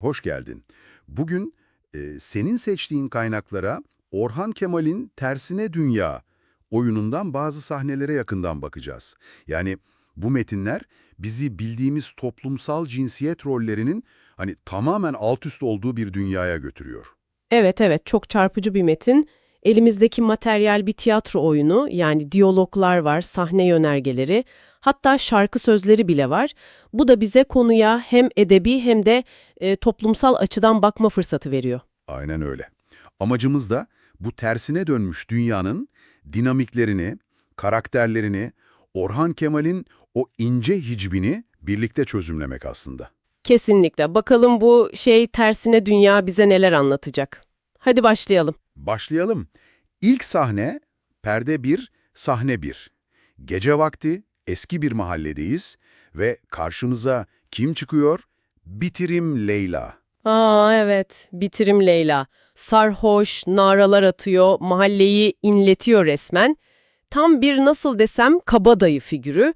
Hoş geldin. Bugün e, senin seçtiğin kaynaklara Orhan Kemal'in Tersine Dünya oyunundan bazı sahnelere yakından bakacağız. Yani bu metinler bizi bildiğimiz toplumsal cinsiyet rollerinin hani tamamen alt üst olduğu bir dünyaya götürüyor. Evet evet çok çarpıcı bir metin. Elimizdeki materyal bir tiyatro oyunu yani diyaloglar var, sahne yönergeleri, hatta şarkı sözleri bile var. Bu da bize konuya hem edebi hem de e, toplumsal açıdan bakma fırsatı veriyor. Aynen öyle. Amacımız da bu tersine dönmüş dünyanın dinamiklerini, karakterlerini, Orhan Kemal'in o ince hicbini birlikte çözümlemek aslında. Kesinlikle. Bakalım bu şey tersine dünya bize neler anlatacak. Hadi başlayalım. Başlayalım. İlk sahne, perde 1, sahne 1. Gece vakti, eski bir mahalledeyiz ve karşımıza kim çıkıyor? Bitirim Leyla. Aa evet, bitirim Leyla. Sarhoş, naralar atıyor, mahalleyi inletiyor resmen. Tam bir nasıl desem kabadayı figürü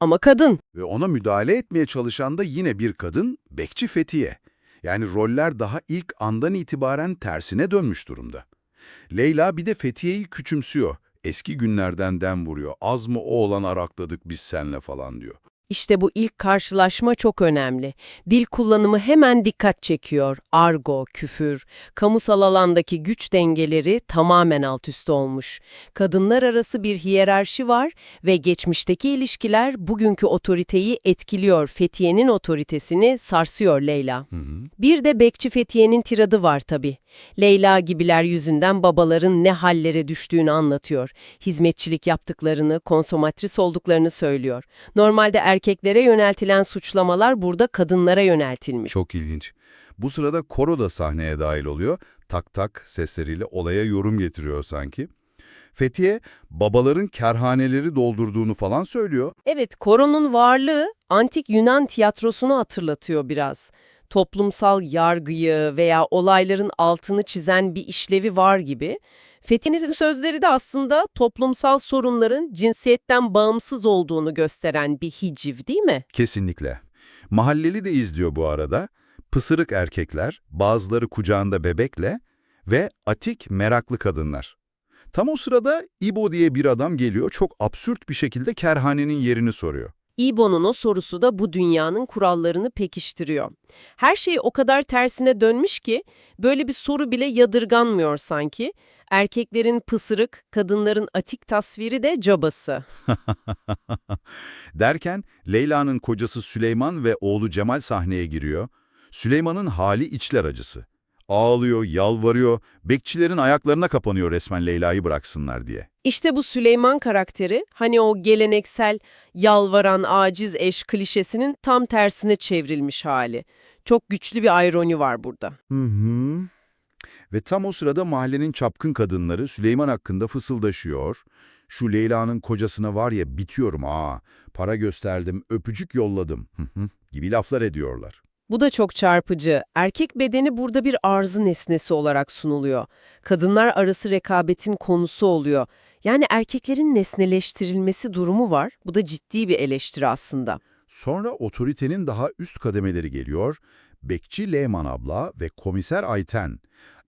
ama kadın. Ve ona müdahale etmeye çalışan da yine bir kadın, Bekçi Fethiye. Yani roller daha ilk andan itibaren tersine dönmüş durumda. Leyla bir de Fethiye'yi küçümsüyor. Eski günlerden dem vuruyor. Az mı o olan arakladık biz senle falan diyor. İşte bu ilk karşılaşma çok önemli. Dil kullanımı hemen dikkat çekiyor. Argo, küfür, kamusal alandaki güç dengeleri tamamen alt üst olmuş. Kadınlar arası bir hiyerarşi var ve geçmişteki ilişkiler bugünkü otoriteyi etkiliyor. Fethiye'nin otoritesini sarsıyor Leyla. Bir de Bekçi Fethiye'nin tiradı var tabii. Leyla gibiler yüzünden babaların ne hallere düştüğünü anlatıyor. Hizmetçilik yaptıklarını, konsomatris olduklarını söylüyor. Normalde erkeklere yöneltilen suçlamalar burada kadınlara yöneltilmiş. Çok ilginç. Bu sırada koro da sahneye dahil oluyor. Tak tak sesleriyle olaya yorum getiriyor sanki. Fethiye, babaların kerhaneleri doldurduğunu falan söylüyor. Evet, koronun varlığı antik Yunan tiyatrosunu hatırlatıyor biraz. Toplumsal yargıyı veya olayların altını çizen bir işlevi var gibi. Fethi'nin sözleri de aslında toplumsal sorunların cinsiyetten bağımsız olduğunu gösteren bir hiciv değil mi? Kesinlikle. Mahalleli de izliyor bu arada. Pısırık erkekler, bazıları kucağında bebekle ve atik meraklı kadınlar. Tam o sırada İbo diye bir adam geliyor, çok absürt bir şekilde kerhanenin yerini soruyor. İbo'nun o sorusu da bu dünyanın kurallarını pekiştiriyor. Her şey o kadar tersine dönmüş ki böyle bir soru bile yadırganmıyor sanki. Erkeklerin pısırık, kadınların atik tasviri de cabası. Derken Leyla'nın kocası Süleyman ve oğlu Cemal sahneye giriyor. Süleyman'ın hali içler acısı. Ağlıyor, yalvarıyor, bekçilerin ayaklarına kapanıyor resmen Leyla'yı bıraksınlar diye. İşte bu Süleyman karakteri hani o geleneksel yalvaran aciz eş klişesinin tam tersine çevrilmiş hali. Çok güçlü bir ironi var burada. Hı hı. Ve tam o sırada mahallenin çapkın kadınları Süleyman hakkında fısıldaşıyor. Şu Leyla'nın kocasına var ya bitiyorum ha, para gösterdim, öpücük yolladım hı hı, gibi laflar ediyorlar. Bu da çok çarpıcı. Erkek bedeni burada bir arzı nesnesi olarak sunuluyor. Kadınlar arası rekabetin konusu oluyor. Yani erkeklerin nesneleştirilmesi durumu var. Bu da ciddi bir eleştiri aslında. Sonra otoritenin daha üst kademeleri geliyor. Bekçi Leyman abla ve komiser Ayten.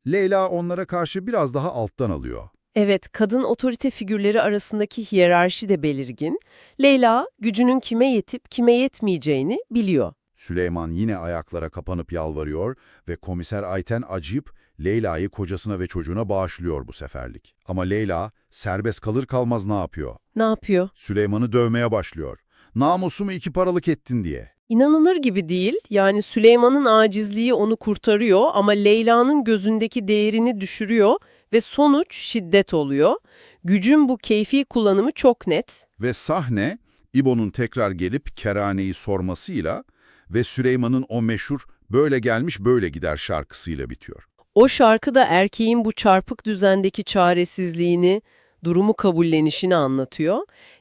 Leyla onlara karşı biraz daha alttan alıyor. Evet, kadın otorite figürleri arasındaki hiyerarşi de belirgin. Leyla, gücünün kime yetip kime yetmeyeceğini biliyor. Süleyman yine ayaklara kapanıp yalvarıyor ve komiser Ayten acıyıp Leyla'yı kocasına ve çocuğuna bağışlıyor bu seferlik. Ama Leyla serbest kalır kalmaz ne yapıyor? Ne yapıyor? Süleyman'ı dövmeye başlıyor. Namusumu iki paralık ettin diye. İnanılır gibi değil. Yani Süleyman'ın acizliği onu kurtarıyor ama Leyla'nın gözündeki değerini düşürüyor ve sonuç şiddet oluyor. Gücün bu keyfi kullanımı çok net. Ve sahne İbo'nun tekrar gelip keraneyi sormasıyla ve Süleyman'ın o meşhur böyle gelmiş böyle gider şarkısıyla bitiyor. O şarkı da erkeğin bu çarpık düzendeki çaresizliğini, durumu kabullenişini anlatıyor.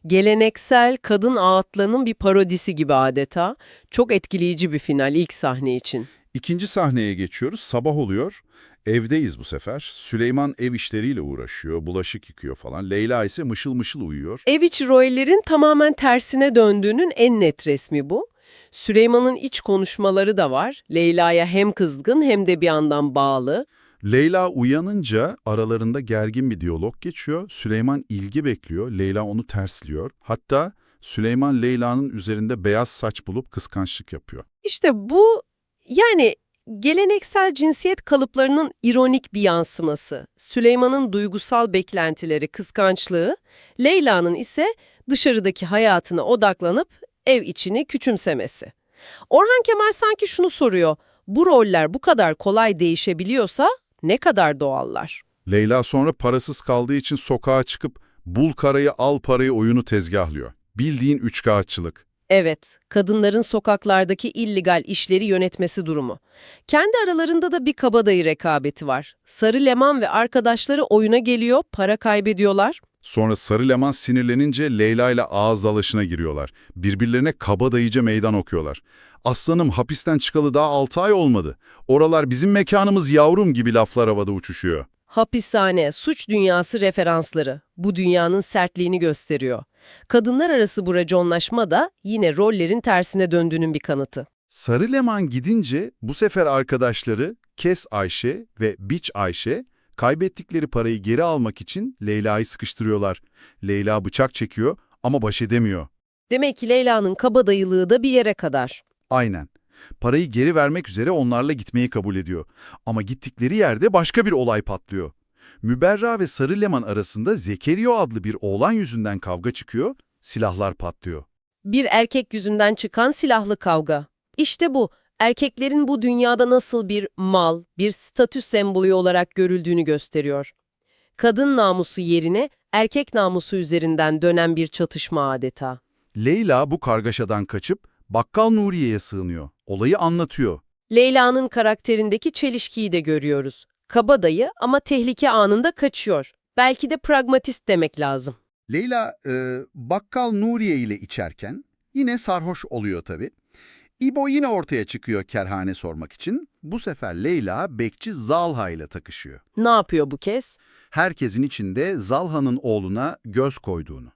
Geleneksel kadın ağıtlarının bir parodisi gibi adeta. Çok etkileyici bir final ilk sahne için. İkinci sahneye geçiyoruz. Sabah oluyor. Evdeyiz bu sefer. Süleyman ev işleriyle uğraşıyor, bulaşık yıkıyor falan. Leyla ise mışıl mışıl uyuyor. Ev içi rollerin tamamen tersine döndüğünün en net resmi bu. Süleyman'ın iç konuşmaları da var. Leyla'ya hem kızgın hem de bir yandan bağlı. Leyla uyanınca aralarında gergin bir diyalog geçiyor. Süleyman ilgi bekliyor. Leyla onu tersliyor. Hatta Süleyman Leyla'nın üzerinde beyaz saç bulup kıskançlık yapıyor. İşte bu yani geleneksel cinsiyet kalıplarının ironik bir yansıması. Süleyman'ın duygusal beklentileri, kıskançlığı, Leyla'nın ise dışarıdaki hayatına odaklanıp ev içini küçümsemesi. Orhan Kemal sanki şunu soruyor, bu roller bu kadar kolay değişebiliyorsa ne kadar doğallar? Leyla sonra parasız kaldığı için sokağa çıkıp bul karayı al parayı oyunu tezgahlıyor. Bildiğin üçkağıtçılık. Evet, kadınların sokaklardaki illegal işleri yönetmesi durumu. Kendi aralarında da bir kabadayı rekabeti var. Sarı Leman ve arkadaşları oyuna geliyor, para kaybediyorlar. Sonra Sarı Leman sinirlenince Leyla ile ağız dalaşına giriyorlar. Birbirlerine kabadayıca meydan okuyorlar. Aslanım hapisten çıkalı daha 6 ay olmadı. Oralar bizim mekanımız yavrum gibi laflar havada uçuşuyor. Hapishane, suç dünyası referansları bu dünyanın sertliğini gösteriyor. Kadınlar arası bu raconlaşma da yine rollerin tersine döndüğünün bir kanıtı. Sarı Leman gidince bu sefer arkadaşları Kes Ayşe ve Biç Ayşe kaybettikleri parayı geri almak için Leyla'yı sıkıştırıyorlar. Leyla bıçak çekiyor ama baş edemiyor. Demek ki Leyla'nın kabadayılığı da bir yere kadar. Aynen. Parayı geri vermek üzere onlarla gitmeyi kabul ediyor. Ama gittikleri yerde başka bir olay patlıyor. Müberra ve Sarı Leman arasında Zekeriyo adlı bir oğlan yüzünden kavga çıkıyor, silahlar patlıyor. Bir erkek yüzünden çıkan silahlı kavga. İşte bu, erkeklerin bu dünyada nasıl bir mal, bir statü sembolü olarak görüldüğünü gösteriyor. Kadın namusu yerine erkek namusu üzerinden dönen bir çatışma adeta. Leyla bu kargaşadan kaçıp Bakkal Nuriye'ye sığınıyor. Olayı anlatıyor. Leyla'nın karakterindeki çelişkiyi de görüyoruz. Kabadayı ama tehlike anında kaçıyor. Belki de pragmatist demek lazım. Leyla e, bakkal Nuriye ile içerken yine sarhoş oluyor tabii. İbo yine ortaya çıkıyor kerhane sormak için. Bu sefer Leyla bekçi Zalha ile takışıyor. Ne yapıyor bu kez? Herkesin içinde Zalha'nın oğluna göz koyduğunu,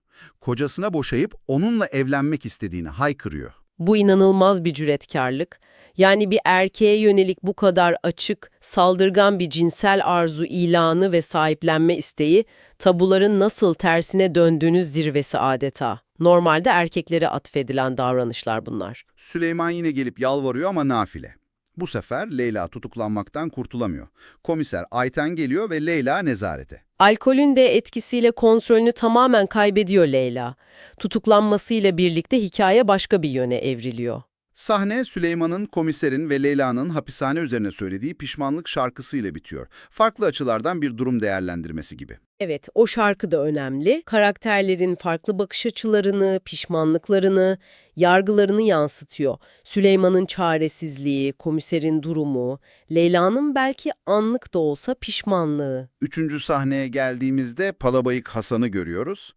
kocasına boşayıp onunla evlenmek istediğini haykırıyor. Bu inanılmaz bir cüretkarlık. Yani bir erkeğe yönelik bu kadar açık, saldırgan bir cinsel arzu ilanı ve sahiplenme isteği, tabuların nasıl tersine döndüğünü zirvesi adeta. Normalde erkeklere atfedilen davranışlar bunlar. Süleyman yine gelip yalvarıyor ama nafile. Bu sefer Leyla tutuklanmaktan kurtulamıyor. Komiser Ayten geliyor ve Leyla nezarete. Alkolün de etkisiyle kontrolünü tamamen kaybediyor Leyla. Tutuklanmasıyla birlikte hikaye başka bir yöne evriliyor. Sahne Süleyman'ın, komiserin ve Leyla'nın hapishane üzerine söylediği pişmanlık şarkısıyla bitiyor. Farklı açılardan bir durum değerlendirmesi gibi. Evet, o şarkı da önemli. Karakterlerin farklı bakış açılarını, pişmanlıklarını, yargılarını yansıtıyor. Süleyman'ın çaresizliği, komiserin durumu, Leyla'nın belki anlık da olsa pişmanlığı. Üçüncü sahneye geldiğimizde Palabayık Hasan'ı görüyoruz.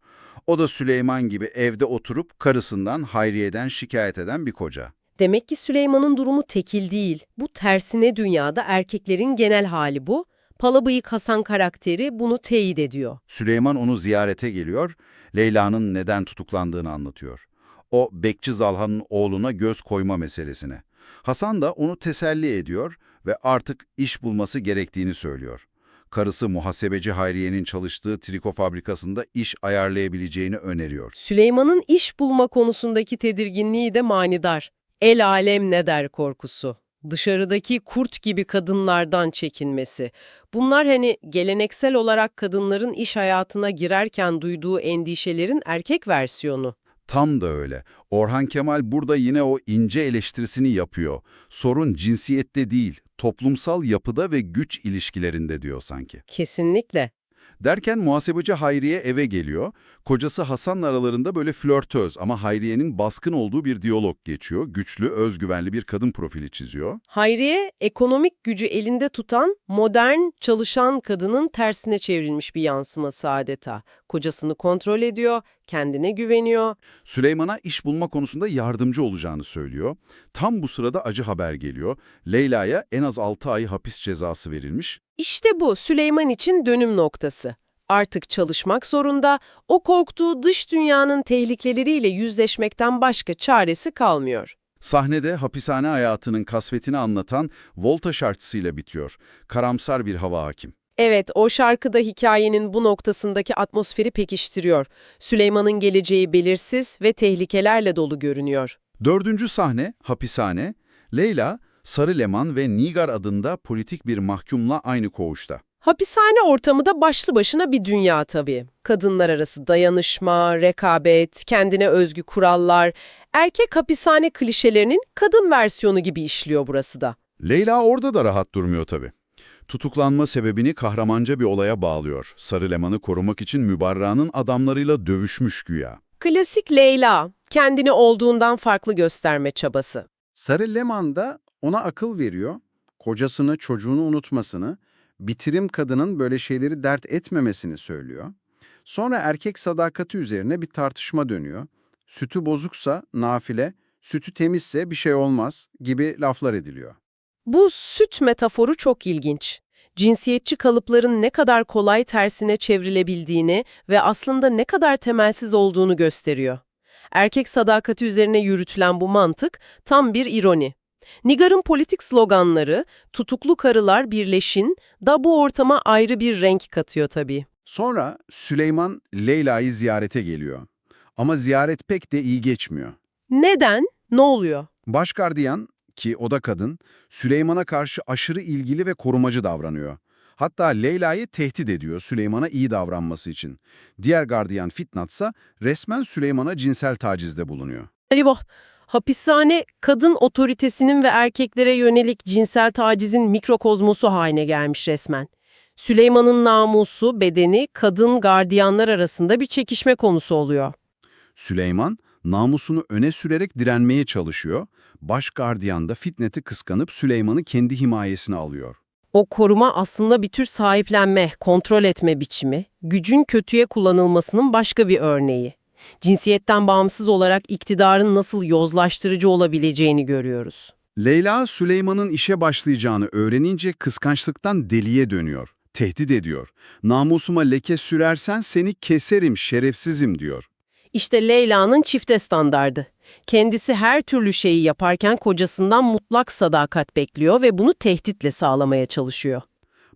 O da Süleyman gibi evde oturup karısından Hayriye'den şikayet eden bir koca. Demek ki Süleyman'ın durumu tekil değil. Bu tersine dünyada erkeklerin genel hali bu. Palabıyık Hasan karakteri bunu teyit ediyor. Süleyman onu ziyarete geliyor, Leyla'nın neden tutuklandığını anlatıyor. O Bekçi Zalhan'ın oğluna göz koyma meselesine. Hasan da onu teselli ediyor ve artık iş bulması gerektiğini söylüyor. Karısı muhasebeci Hayriye'nin çalıştığı triko fabrikasında iş ayarlayabileceğini öneriyor. Süleyman'ın iş bulma konusundaki tedirginliği de manidar. El alem ne der korkusu. Dışarıdaki kurt gibi kadınlardan çekinmesi. Bunlar hani geleneksel olarak kadınların iş hayatına girerken duyduğu endişelerin erkek versiyonu. Tam da öyle. Orhan Kemal burada yine o ince eleştirisini yapıyor. Sorun cinsiyette değil, toplumsal yapıda ve güç ilişkilerinde diyor sanki. Kesinlikle. Derken muhasebeci Hayriye eve geliyor. Kocası Hasan'la aralarında böyle flörtöz ama Hayriye'nin baskın olduğu bir diyalog geçiyor. Güçlü, özgüvenli bir kadın profili çiziyor. Hayriye, ekonomik gücü elinde tutan, modern, çalışan kadının tersine çevrilmiş bir yansıması adeta. Kocasını kontrol ediyor, kendine güveniyor. Süleyman'a iş bulma konusunda yardımcı olacağını söylüyor. Tam bu sırada acı haber geliyor. Leyla'ya en az 6 ay hapis cezası verilmiş. İşte bu Süleyman için dönüm noktası. Artık çalışmak zorunda, o korktuğu dış dünyanın tehlikeleriyle yüzleşmekten başka çaresi kalmıyor. Sahnede hapishane hayatının kasvetini anlatan volta şarkısıyla bitiyor. Karamsar bir hava hakim. Evet, o şarkıda hikayenin bu noktasındaki atmosferi pekiştiriyor. Süleyman'ın geleceği belirsiz ve tehlikelerle dolu görünüyor. Dördüncü sahne, hapishane. Leyla, Sarı Leman ve Nigar adında politik bir mahkumla aynı koğuşta. Hapishane ortamı da başlı başına bir dünya tabii. Kadınlar arası dayanışma, rekabet, kendine özgü kurallar, erkek hapishane klişelerinin kadın versiyonu gibi işliyor burası da. Leyla orada da rahat durmuyor tabii. Tutuklanma sebebini kahramanca bir olaya bağlıyor. Sarı Leman'ı korumak için Mübarra'nın adamlarıyla dövüşmüş güya. Klasik Leyla, kendini olduğundan farklı gösterme çabası. Sarı Leman da ona akıl veriyor, kocasını, çocuğunu unutmasını, bitirim kadının böyle şeyleri dert etmemesini söylüyor. Sonra erkek sadakati üzerine bir tartışma dönüyor. Sütü bozuksa nafile, sütü temizse bir şey olmaz gibi laflar ediliyor. Bu süt metaforu çok ilginç. Cinsiyetçi kalıpların ne kadar kolay tersine çevrilebildiğini ve aslında ne kadar temelsiz olduğunu gösteriyor. Erkek sadakati üzerine yürütülen bu mantık tam bir ironi. Nigar'ın politik sloganları, tutuklu karılar birleşin, da bu ortama ayrı bir renk katıyor tabii. Sonra Süleyman Leyla'yı ziyarete geliyor. Ama ziyaret pek de iyi geçmiyor. Neden? Ne oluyor? Başgardiyan ki o da kadın, Süleyman'a karşı aşırı ilgili ve korumacı davranıyor. Hatta Leyla'yı tehdit ediyor Süleyman'a iyi davranması için. Diğer gardiyan Fitnatsa resmen Süleyman'a cinsel tacizde bulunuyor. Eyvah! Hapishane, kadın otoritesinin ve erkeklere yönelik cinsel tacizin mikrokozmosu haline gelmiş resmen. Süleyman'ın namusu, bedeni, kadın gardiyanlar arasında bir çekişme konusu oluyor. Süleyman namusunu öne sürerek direnmeye çalışıyor. Baş gardiyan da Fitnet'i kıskanıp Süleyman'ı kendi himayesine alıyor. O koruma aslında bir tür sahiplenme, kontrol etme biçimi, gücün kötüye kullanılmasının başka bir örneği. Cinsiyetten bağımsız olarak iktidarın nasıl yozlaştırıcı olabileceğini görüyoruz. Leyla Süleyman'ın işe başlayacağını öğrenince kıskançlıktan deliye dönüyor. Tehdit ediyor. Namusuma leke sürersen seni keserim, şerefsizim diyor. İşte Leyla'nın çifte standardı. Kendisi her türlü şeyi yaparken kocasından mutlak sadakat bekliyor ve bunu tehditle sağlamaya çalışıyor.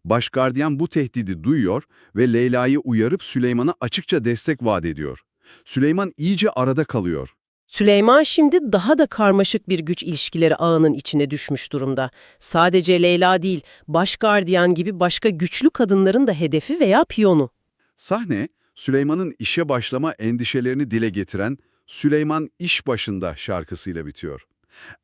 Başgardiyan bu tehdidi duyuyor ve Leyla'yı uyarıp Süleyman'a açıkça destek vaat ediyor. Süleyman iyice arada kalıyor. Süleyman şimdi daha da karmaşık bir güç ilişkileri ağının içine düşmüş durumda. Sadece Leyla değil, başgardiyan gibi başka güçlü kadınların da hedefi veya piyonu. Sahne, Süleyman'ın işe başlama endişelerini dile getiren Süleyman İş Başında şarkısıyla bitiyor.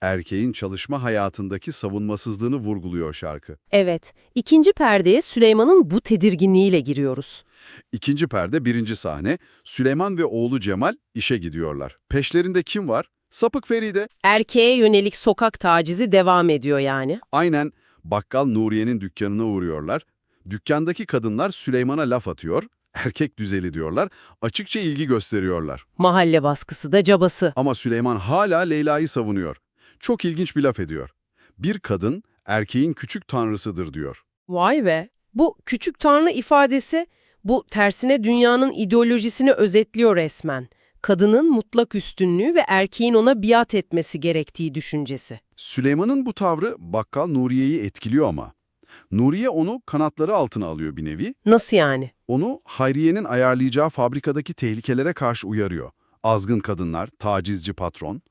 Erkeğin çalışma hayatındaki savunmasızlığını vurguluyor şarkı. Evet, ikinci perdeye Süleyman'ın bu tedirginliğiyle giriyoruz. İkinci perde birinci sahne, Süleyman ve oğlu Cemal işe gidiyorlar. Peşlerinde kim var? Sapık Feride. Erkeğe yönelik sokak tacizi devam ediyor yani. Aynen bakkal Nuriye'nin dükkanına uğruyorlar. Dükkandaki kadınlar Süleyman'a laf atıyor, erkek düzeli diyorlar, açıkça ilgi gösteriyorlar. Mahalle baskısı da cabası. Ama Süleyman hala Leyla'yı savunuyor. Çok ilginç bir laf ediyor. Bir kadın erkeğin küçük tanrısıdır diyor. Vay be! Bu küçük tanrı ifadesi bu tersine dünyanın ideolojisini özetliyor resmen. Kadının mutlak üstünlüğü ve erkeğin ona biat etmesi gerektiği düşüncesi. Süleyman'ın bu tavrı bakkal Nuriye'yi etkiliyor ama. Nuriye onu kanatları altına alıyor bir nevi. Nasıl yani? Onu Hayriye'nin ayarlayacağı fabrikadaki tehlikelere karşı uyarıyor. Azgın kadınlar, tacizci patron,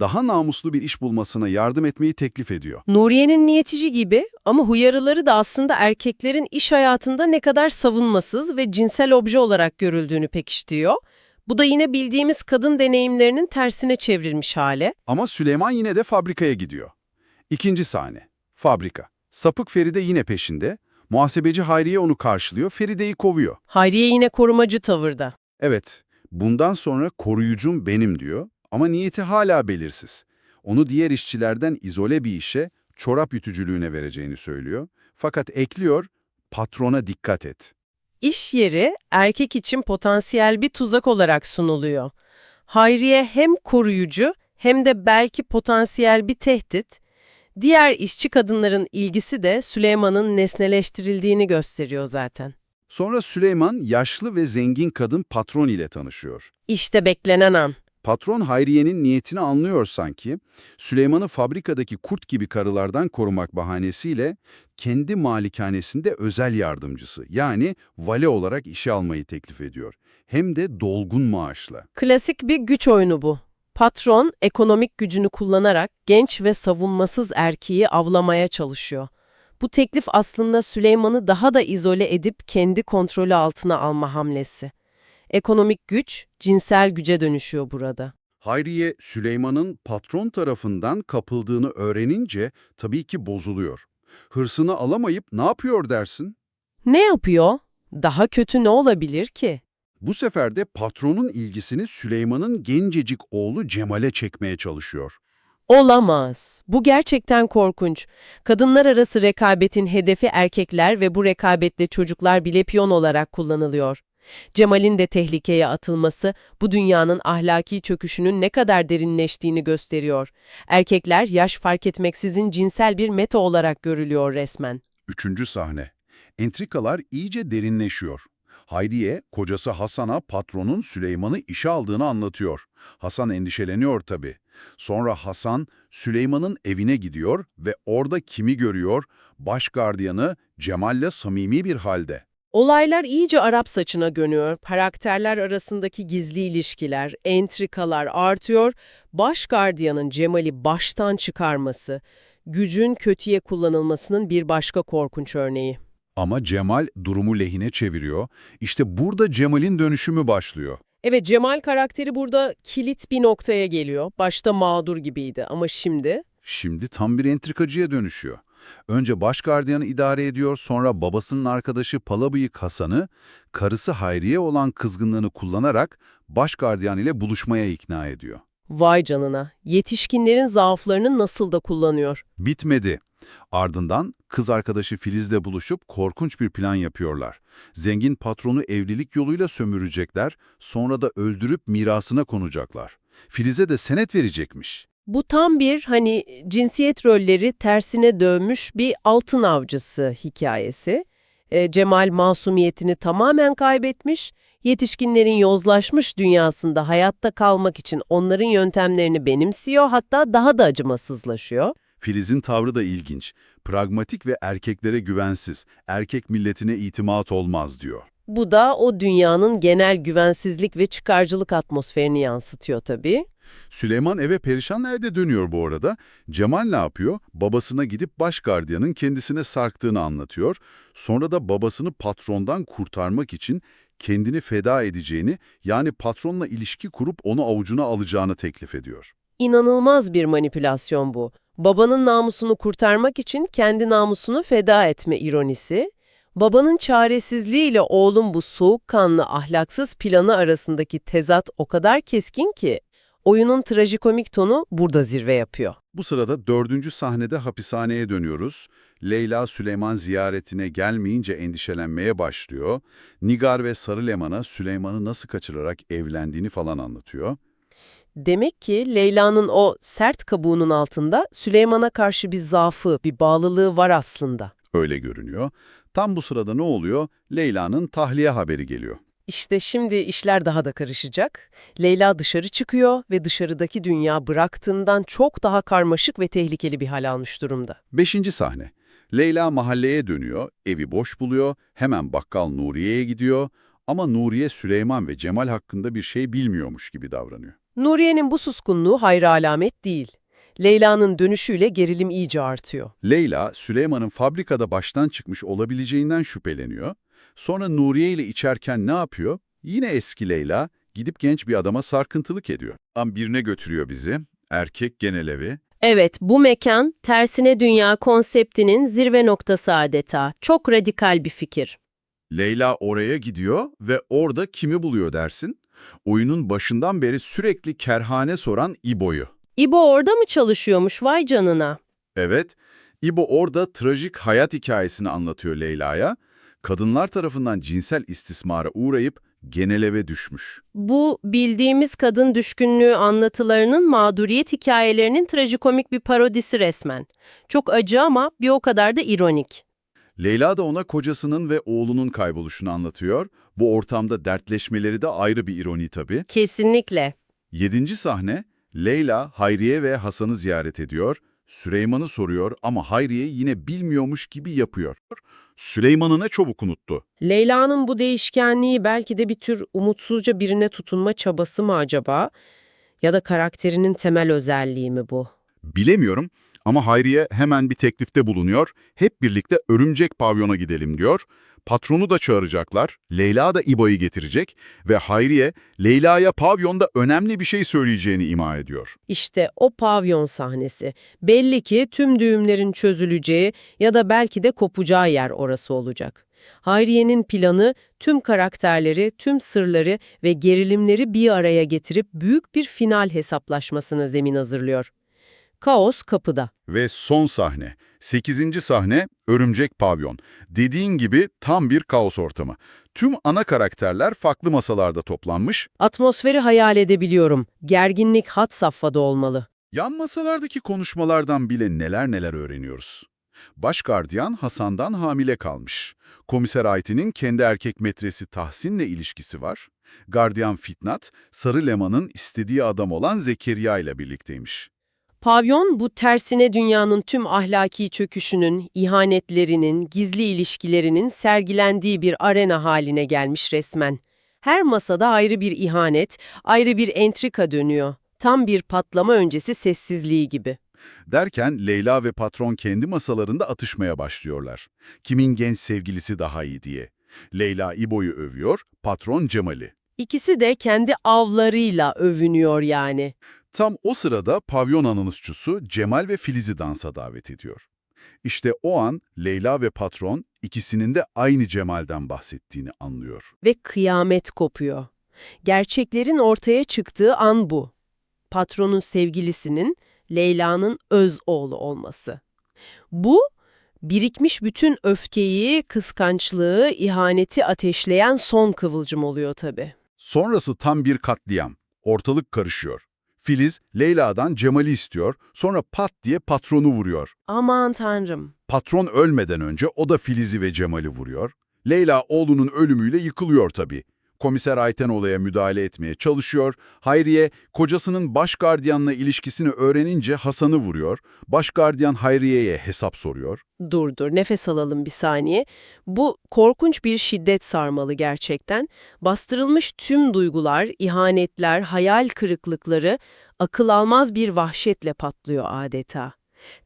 daha namuslu bir iş bulmasına yardım etmeyi teklif ediyor. Nuriye'nin niyetici gibi ama huyarıları da aslında erkeklerin iş hayatında ne kadar savunmasız ve cinsel obje olarak görüldüğünü pekiştiriyor. Bu da yine bildiğimiz kadın deneyimlerinin tersine çevrilmiş hale. Ama Süleyman yine de fabrikaya gidiyor. İkinci sahne. Fabrika. Sapık Feride yine peşinde. Muhasebeci Hayriye onu karşılıyor, Feride'yi kovuyor. Hayriye yine korumacı tavırda. Evet, bundan sonra koruyucum benim diyor ama niyeti hala belirsiz. Onu diğer işçilerden izole bir işe, çorap ütücülüğüne vereceğini söylüyor. Fakat ekliyor, patrona dikkat et. İş yeri erkek için potansiyel bir tuzak olarak sunuluyor. Hayriye hem koruyucu hem de belki potansiyel bir tehdit. Diğer işçi kadınların ilgisi de Süleyman'ın nesneleştirildiğini gösteriyor zaten. Sonra Süleyman yaşlı ve zengin kadın patron ile tanışıyor. İşte beklenen an. Patron Hayriye'nin niyetini anlıyor sanki. Süleyman'ı fabrikadaki kurt gibi karılardan korumak bahanesiyle kendi malikanesinde özel yardımcısı yani vale olarak işe almayı teklif ediyor. Hem de dolgun maaşla. Klasik bir güç oyunu bu. Patron, ekonomik gücünü kullanarak genç ve savunmasız erkeği avlamaya çalışıyor. Bu teklif aslında Süleyman'ı daha da izole edip kendi kontrolü altına alma hamlesi. Ekonomik güç, cinsel güce dönüşüyor burada. Hayriye, Süleyman'ın patron tarafından kapıldığını öğrenince tabii ki bozuluyor. Hırsını alamayıp ne yapıyor dersin? Ne yapıyor? Daha kötü ne olabilir ki? Bu sefer de patronun ilgisini Süleyman'ın gencecik oğlu Cemal'e çekmeye çalışıyor. Olamaz. Bu gerçekten korkunç. Kadınlar arası rekabetin hedefi erkekler ve bu rekabetle çocuklar bile piyon olarak kullanılıyor. Cemal'in de tehlikeye atılması bu dünyanın ahlaki çöküşünün ne kadar derinleştiğini gösteriyor. Erkekler yaş fark etmeksizin cinsel bir meta olarak görülüyor resmen. Üçüncü sahne. Entrikalar iyice derinleşiyor. Hayriye, kocası Hasan'a patronun Süleyman'ı işe aldığını anlatıyor. Hasan endişeleniyor tabii. Sonra Hasan, Süleyman'ın evine gidiyor ve orada kimi görüyor? Baş gardiyanı Cemal'le samimi bir halde. Olaylar iyice Arap saçına gönüyor. Karakterler arasındaki gizli ilişkiler, entrikalar artıyor. Baş gardiyanın Cemal'i baştan çıkarması, gücün kötüye kullanılmasının bir başka korkunç örneği. Ama Cemal durumu lehine çeviriyor. İşte burada Cemal'in dönüşümü başlıyor. Evet Cemal karakteri burada kilit bir noktaya geliyor. Başta mağdur gibiydi ama şimdi... Şimdi tam bir entrikacıya dönüşüyor. Önce baş gardiyanı idare ediyor, sonra babasının arkadaşı Palabıyık Hasan'ı, karısı Hayriye olan kızgınlığını kullanarak baş gardiyan ile buluşmaya ikna ediyor. Vay canına, yetişkinlerin zaaflarını nasıl da kullanıyor. Bitmedi. Ardından kız arkadaşı Filiz'le buluşup korkunç bir plan yapıyorlar. Zengin patronu evlilik yoluyla sömürecekler, sonra da öldürüp mirasına konacaklar. Filiz'e de senet verecekmiş. Bu tam bir hani cinsiyet rolleri tersine dönmüş bir altın avcısı hikayesi. E, Cemal masumiyetini tamamen kaybetmiş, yetişkinlerin yozlaşmış dünyasında hayatta kalmak için onların yöntemlerini benimsiyor hatta daha da acımasızlaşıyor. Filiz'in tavrı da ilginç. Pragmatik ve erkeklere güvensiz, erkek milletine itimat olmaz diyor. Bu da o dünyanın genel güvensizlik ve çıkarcılık atmosferini yansıtıyor tabii. Süleyman eve perişan evde dönüyor bu arada. Cemal ne yapıyor? Babasına gidip baş gardiyanın kendisine sarktığını anlatıyor. Sonra da babasını patrondan kurtarmak için kendini feda edeceğini, yani patronla ilişki kurup onu avucuna alacağını teklif ediyor. İnanılmaz bir manipülasyon bu. Babanın namusunu kurtarmak için kendi namusunu feda etme ironisi. Babanın çaresizliğiyle oğlun bu soğukkanlı ahlaksız planı arasındaki tezat o kadar keskin ki oyunun trajikomik tonu burada zirve yapıyor. Bu sırada dördüncü sahnede hapishaneye dönüyoruz. Leyla Süleyman ziyaretine gelmeyince endişelenmeye başlıyor. Nigar ve Sarı Leman'a Süleyman'ı nasıl kaçırarak evlendiğini falan anlatıyor. Demek ki Leyla'nın o sert kabuğunun altında Süleyman'a karşı bir zaafı, bir bağlılığı var aslında. Öyle görünüyor. Tam bu sırada ne oluyor? Leyla'nın tahliye haberi geliyor. İşte şimdi işler daha da karışacak. Leyla dışarı çıkıyor ve dışarıdaki dünya bıraktığından çok daha karmaşık ve tehlikeli bir hal almış durumda. Beşinci sahne. Leyla mahalleye dönüyor, evi boş buluyor, hemen bakkal Nuriye'ye gidiyor ama Nuriye Süleyman ve Cemal hakkında bir şey bilmiyormuş gibi davranıyor. Nuriye'nin bu suskunluğu hayra alamet değil. Leyla'nın dönüşüyle gerilim iyice artıyor. Leyla, Süleyman'ın fabrikada baştan çıkmış olabileceğinden şüpheleniyor. Sonra Nuriye ile içerken ne yapıyor? Yine eski Leyla, gidip genç bir adama sarkıntılık ediyor. Tam birine götürüyor bizi, erkek genel evi. Evet, bu mekan tersine dünya konseptinin zirve noktası adeta. Çok radikal bir fikir. Leyla oraya gidiyor ve orada kimi buluyor dersin? Oyunun başından beri sürekli kerhane soran İbo'yu. İbo orada mı çalışıyormuş vay canına? Evet, İbo orada trajik hayat hikayesini anlatıyor Leyla'ya. Kadınlar tarafından cinsel istismara uğrayıp genel eve düşmüş. Bu bildiğimiz kadın düşkünlüğü anlatılarının mağduriyet hikayelerinin trajikomik bir parodisi resmen. Çok acı ama bir o kadar da ironik. Leyla da ona kocasının ve oğlunun kayboluşunu anlatıyor. Bu ortamda dertleşmeleri de ayrı bir ironi tabii. Kesinlikle. Yedinci sahne, Leyla, Hayriye ve Hasan'ı ziyaret ediyor. Süleyman'ı soruyor ama Hayriye yine bilmiyormuş gibi yapıyor. Süleyman'ı ne çabuk unuttu. Leyla'nın bu değişkenliği belki de bir tür umutsuzca birine tutunma çabası mı acaba? Ya da karakterinin temel özelliği mi bu? Bilemiyorum ama Hayriye hemen bir teklifte bulunuyor. Hep birlikte örümcek pavyona gidelim diyor. Patronu da çağıracaklar. Leyla da İbo'yu getirecek ve Hayriye Leyla'ya pavyonda önemli bir şey söyleyeceğini ima ediyor. İşte o pavyon sahnesi. Belli ki tüm düğümlerin çözüleceği ya da belki de kopacağı yer orası olacak. Hayriye'nin planı tüm karakterleri, tüm sırları ve gerilimleri bir araya getirip büyük bir final hesaplaşmasına zemin hazırlıyor. Kaos kapıda. Ve son sahne, 8. sahne Örümcek Pavyon. Dediğin gibi tam bir kaos ortamı. Tüm ana karakterler farklı masalarda toplanmış. Atmosferi hayal edebiliyorum. Gerginlik had safhada olmalı. Yan masalardaki konuşmalardan bile neler neler öğreniyoruz. Baş gardiyan Hasan'dan hamile kalmış. Komiser Aytin'in kendi erkek metresi Tahsin'le ilişkisi var. Gardiyan Fitnat, Sarı Leman'ın istediği adam olan Zekeriya ile birlikteymiş. Pavyon bu tersine dünyanın tüm ahlaki çöküşünün, ihanetlerinin, gizli ilişkilerinin sergilendiği bir arena haline gelmiş resmen. Her masada ayrı bir ihanet, ayrı bir entrika dönüyor. Tam bir patlama öncesi sessizliği gibi. Derken Leyla ve patron kendi masalarında atışmaya başlıyorlar. Kimin genç sevgilisi daha iyi diye. Leyla İbo'yu övüyor, patron Cemal'i. İkisi de kendi avlarıyla övünüyor yani. Tam o sırada pavyon anonsçusu Cemal ve Filiz'i dansa davet ediyor. İşte o an Leyla ve patron ikisinin de aynı Cemal'den bahsettiğini anlıyor. Ve kıyamet kopuyor. Gerçeklerin ortaya çıktığı an bu. Patronun sevgilisinin Leyla'nın öz oğlu olması. Bu, birikmiş bütün öfkeyi, kıskançlığı, ihaneti ateşleyen son kıvılcım oluyor tabii. Sonrası tam bir katliam. Ortalık karışıyor. Filiz, Leyla'dan Cemal'i istiyor, sonra pat diye patronu vuruyor. Aman tanrım. Patron ölmeden önce o da Filiz'i ve Cemal'i vuruyor. Leyla oğlunun ölümüyle yıkılıyor tabii. Komiser Ayten olaya müdahale etmeye çalışıyor. Hayriye, kocasının baş gardiyanla ilişkisini öğrenince Hasan'ı vuruyor. Baş gardiyan Hayriye'ye hesap soruyor. Dur dur nefes alalım bir saniye. Bu korkunç bir şiddet sarmalı gerçekten. Bastırılmış tüm duygular, ihanetler, hayal kırıklıkları akıl almaz bir vahşetle patlıyor adeta.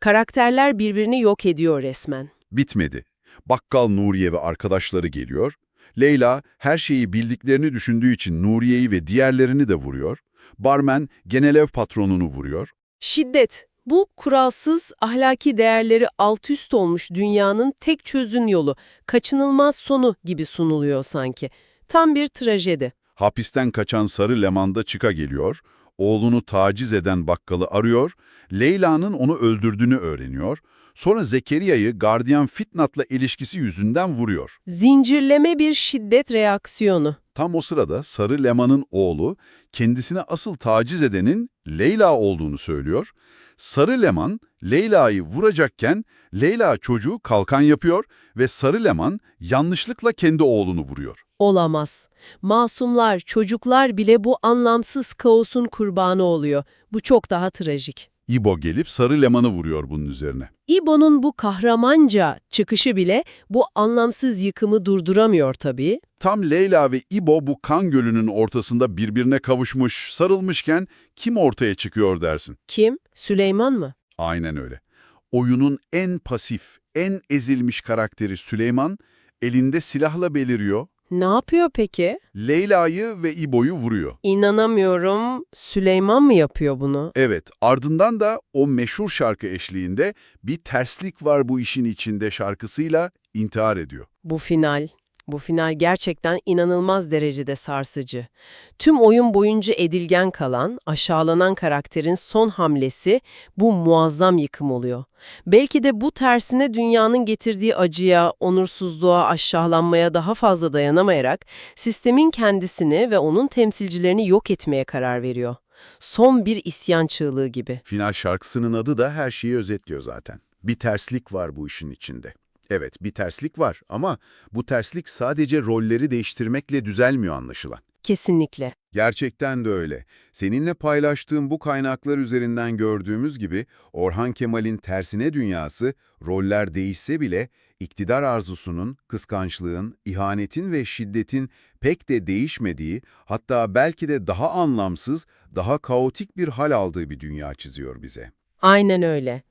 Karakterler birbirini yok ediyor resmen. Bitmedi. Bakkal Nuriye ve arkadaşları geliyor. Leyla her şeyi bildiklerini düşündüğü için Nuriye'yi ve diğerlerini de vuruyor. Barmen genel ev patronunu vuruyor. Şiddet. Bu kuralsız ahlaki değerleri alt üst olmuş dünyanın tek çözüm yolu, kaçınılmaz sonu gibi sunuluyor sanki. Tam bir trajedi. Hapisten kaçan Sarı Leman'da çıka geliyor. Oğlunu taciz eden bakkalı arıyor. Leyla'nın onu öldürdüğünü öğreniyor. Sonra Zekeriya'yı gardiyan Fitnat'la ilişkisi yüzünden vuruyor. Zincirleme bir şiddet reaksiyonu. Tam o sırada Sarı Leman'ın oğlu kendisine asıl taciz edenin Leyla olduğunu söylüyor. Sarı Leman Leyla'yı vuracakken Leyla çocuğu kalkan yapıyor ve Sarı Leman yanlışlıkla kendi oğlunu vuruyor. Olamaz. Masumlar, çocuklar bile bu anlamsız kaosun kurbanı oluyor. Bu çok daha trajik. İbo gelip Sarı Leman'ı vuruyor bunun üzerine. İbo'nun bu kahramanca çıkışı bile bu anlamsız yıkımı durduramıyor tabii. Tam Leyla ve İbo bu kan gölünün ortasında birbirine kavuşmuş, sarılmışken kim ortaya çıkıyor dersin? Kim? Süleyman mı? Aynen öyle. Oyunun en pasif, en ezilmiş karakteri Süleyman elinde silahla beliriyor, Ne yapıyor peki? Leyla'yı ve İbo'yu vuruyor. İnanamıyorum. Süleyman mı yapıyor bunu? Evet, ardından da o meşhur şarkı eşliğinde bir terslik var bu işin içinde şarkısıyla intihar ediyor. Bu final. Bu final gerçekten inanılmaz derecede sarsıcı. Tüm oyun boyunca edilgen kalan, aşağılanan karakterin son hamlesi bu muazzam yıkım oluyor. Belki de bu tersine dünyanın getirdiği acıya, onursuzluğa, aşağılanmaya daha fazla dayanamayarak sistemin kendisini ve onun temsilcilerini yok etmeye karar veriyor. Son bir isyan çığlığı gibi. Final şarkısının adı da her şeyi özetliyor zaten. Bir terslik var bu işin içinde. Evet, bir terslik var ama bu terslik sadece rolleri değiştirmekle düzelmiyor anlaşılan. Kesinlikle. Gerçekten de öyle. Seninle paylaştığım bu kaynaklar üzerinden gördüğümüz gibi Orhan Kemal'in tersine dünyası, roller değişse bile iktidar arzusunun, kıskançlığın, ihanetin ve şiddetin pek de değişmediği, hatta belki de daha anlamsız, daha kaotik bir hal aldığı bir dünya çiziyor bize. Aynen öyle.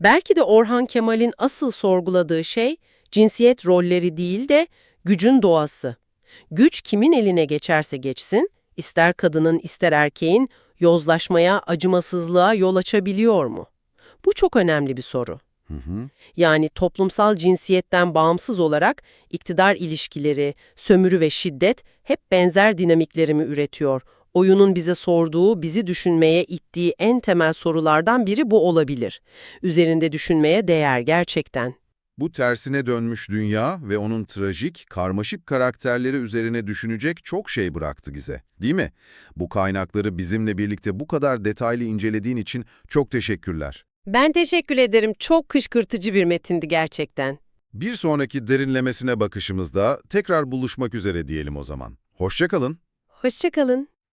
Belki de Orhan Kemal'in asıl sorguladığı şey cinsiyet rolleri değil de gücün doğası. Güç kimin eline geçerse geçsin, ister kadının ister erkeğin yozlaşmaya, acımasızlığa yol açabiliyor mu? Bu çok önemli bir soru. Hı hı. Yani toplumsal cinsiyetten bağımsız olarak iktidar ilişkileri, sömürü ve şiddet hep benzer dinamikleri mi üretiyor? Oyunun bize sorduğu, bizi düşünmeye ittiği en temel sorulardan biri bu olabilir. Üzerinde düşünmeye değer gerçekten. Bu tersine dönmüş dünya ve onun trajik, karmaşık karakterleri üzerine düşünecek çok şey bıraktı bize, değil mi? Bu kaynakları bizimle birlikte bu kadar detaylı incelediğin için çok teşekkürler. Ben teşekkür ederim. Çok kışkırtıcı bir metindi gerçekten. Bir sonraki derinlemesine bakışımızda tekrar buluşmak üzere diyelim o zaman. Hoşça kalın. Hoşçakalın.